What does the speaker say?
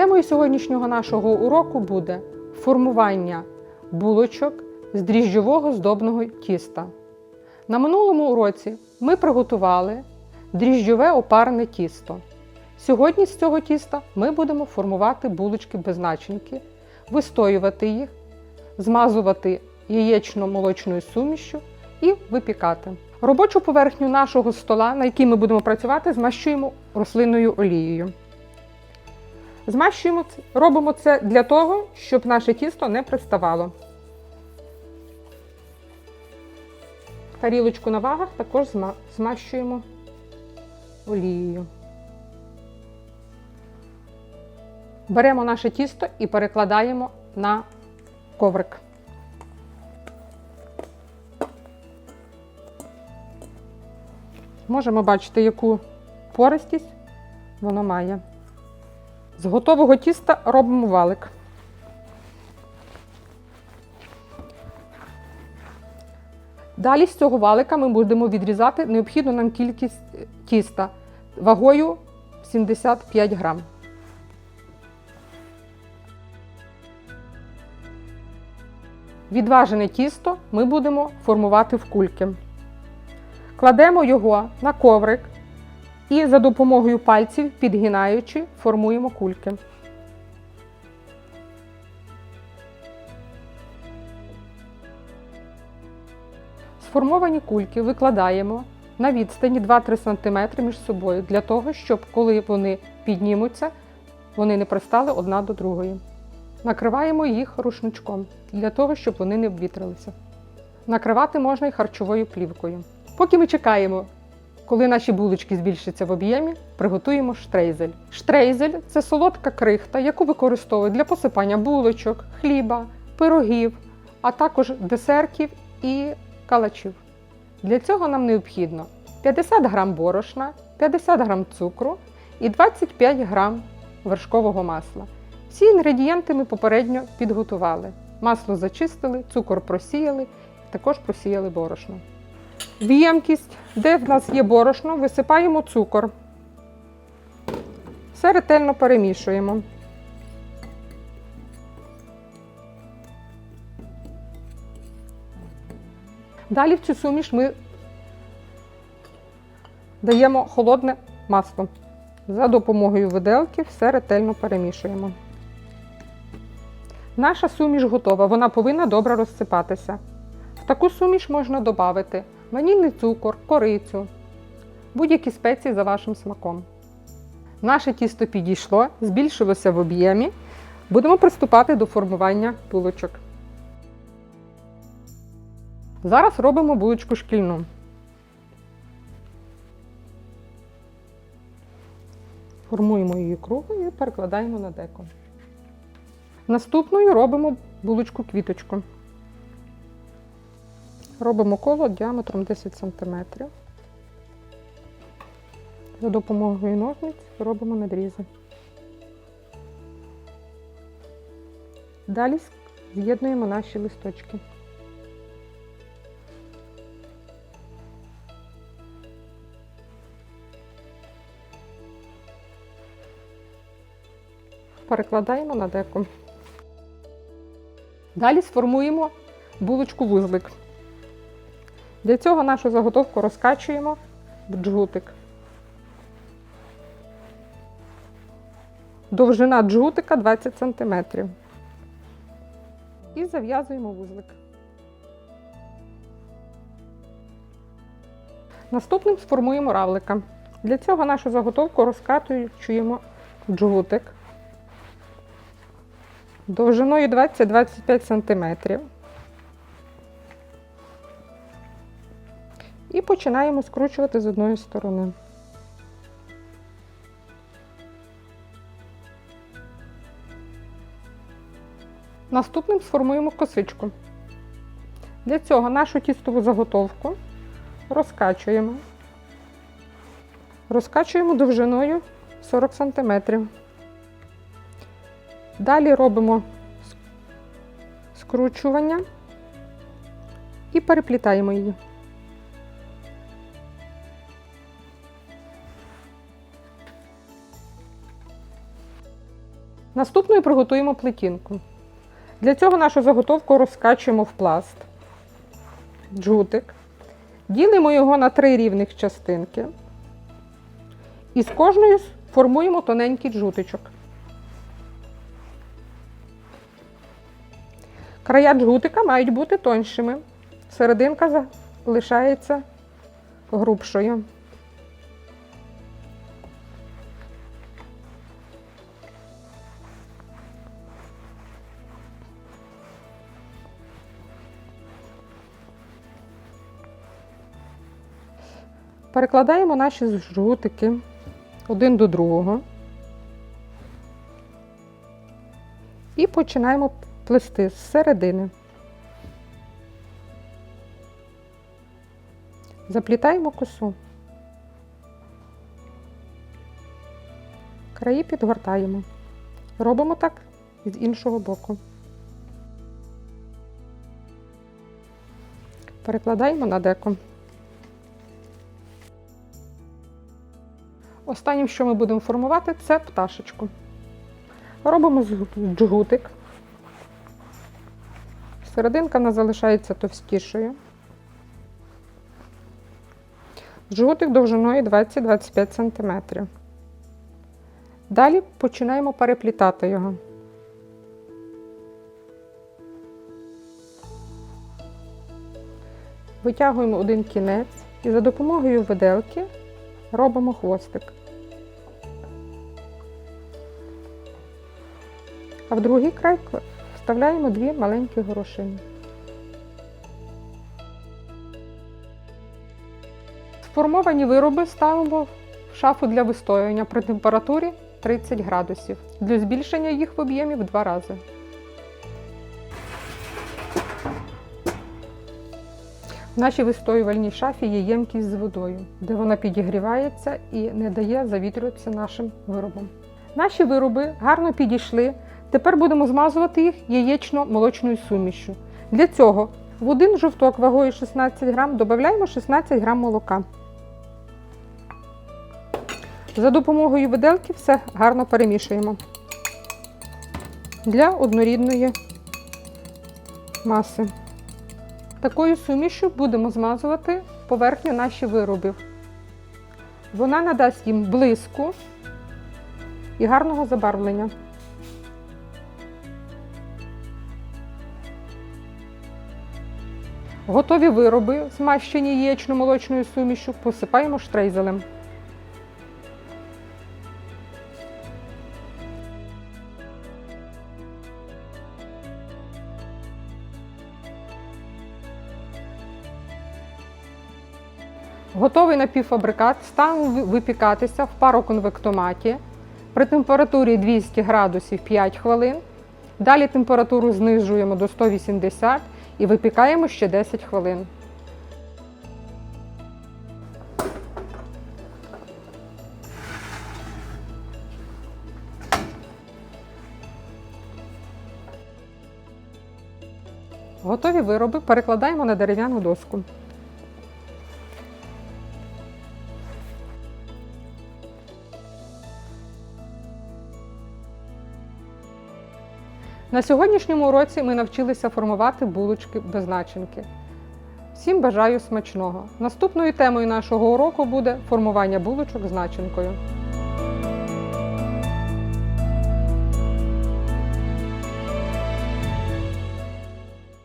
Темою сьогоднішнього нашого уроку буде формування булочок з дріжджового здобного тіста. На минулому уроці ми приготували дріжджове опарене тісто. Сьогодні з цього тіста ми будемо формувати булочки без начинки, вистоювати їх, змазувати яєчно-молочною сумішю і випікати. Робочу поверхню нашого стола, на якій ми будемо працювати, змащуємо рослинною олією. Змащуємо робимо це для того, щоб наше тісто не приставало. Тарілочку на вагах також змащуємо олією. Беремо наше тісто і перекладаємо на коврик. Можемо бачити, яку пористість воно має. З готового тіста робимо валик. Далі з цього валика ми будемо відрізати необхідну нам кількість е, тіста вагою 75 грам. Відважене тісто ми будемо формувати в кульки. Кладемо його на коврик і за допомогою пальців, підгинаючи, формуємо кульки. Сформовані кульки викладаємо на відстані 2-3 см між собою для того, щоб коли вони піднімуться, вони не пристали одна до другої. Накриваємо їх рушничком для того, щоб вони не обвітрилися. Накривати можна і харчовою плівкою. Поки ми чекаємо, коли наші булочки збільшаться в об'ємі, приготуємо штрейзель. Штрейзель це солодка крихта, яку використовують для посипання булочок, хліба, пирогів, а також десертів і калачів. Для цього нам необхідно 50 г борошна, 50 г цукру і 25 г вершкового масла. Всі інгредієнти ми попередньо підготували. Масло зачистили, цукор просіяли, також просіяли борошно. В ємкість, де в нас є борошно, висипаємо цукор. Все ретельно перемішуємо. Далі в цю суміш ми даємо холодне масло. За допомогою виделки все ретельно перемішуємо. Наша суміш готова, вона повинна добре розсипатися. В таку суміш можна додати ванільний цукор, корицю, будь-які спеції за вашим смаком. Наше тісто підійшло, збільшилося в об'ємі. Будемо приступати до формування булочок. Зараз робимо булочку шкільну. Формуємо її круглою і перекладаємо на деко. Наступною робимо булочку квіточку. Робимо коло діаметром 10 см. За допомогою ножниць робимо надрізи. Далі з'єднуємо наші листочки. Перекладаємо на деко. Далі сформуємо булочку вузлик. Для цього нашу заготовку розкачуємо в джгутик. Довжина джгутика 20 см. І зав'язуємо вузлик. Наступним сформуємо равлика. Для цього нашу заготовку розкатуємо джгутик довжиною 20-25 см. І починаємо скручувати з одної сторони. Наступним сформуємо косичку. Для цього нашу тістову заготовку розкачуємо. Розкачуємо довжиною 40 см. Далі робимо скручування і переплітаємо її. Наступною приготуємо плетінку. Для цього нашу заготовку розкачуємо в пласт, джутик, ділимо його на три рівних частинки і з кожною формуємо тоненький джутичок. Края джгутика мають бути тоншими. Серединка залишається грубшою. Перекладаємо наші жгутики один до другого і починаємо плести з середини. Заплітаємо косу. Краї підгортаємо. Робимо так з іншого боку. Перекладаємо на деко. Останнім, що ми будемо формувати, це пташечку. Робимо джгутик. Серединка в нас залишається товстішою. Джгутик довжиною 20-25 см. Далі починаємо переплітати його. Витягуємо один кінець і за допомогою виделки робимо хвостик. А в другий край вставляємо дві маленькі горошини. Сформовані вироби ставимо в шафу для вистоювання при температурі 30 градусів для збільшення їх в об'ємі в два рази. В нашій вистоювальній шафі є ємкість з водою, де вона підігрівається і не дає завітрюватися нашим виробам. Наші вироби гарно підійшли. Тепер будемо змазувати їх яєчно-молочною сумішю. Для цього в один жовток вагою 16 грам додаємо 16 грам молока. За допомогою виделки все гарно перемішуємо для однорідної маси. Такою сумішю будемо змазувати поверхню наших виробів. Вона надасть їм блиску і гарного забарвлення. Готові вироби, змащені яєчно-молочною сумішю, посипаємо штрейзелем. Готовий напівфабрикат ставимо випікатися в пароконвектоматі при температурі 200 градусів 5 хвилин. Далі температуру знижуємо до 180 і випікаємо ще 10 хвилин. Готові вироби перекладаємо на дерев'яну доску. На сьогоднішньому уроці ми навчилися формувати булочки без начинки. Всім бажаю смачного! Наступною темою нашого уроку буде формування булочок з начинкою.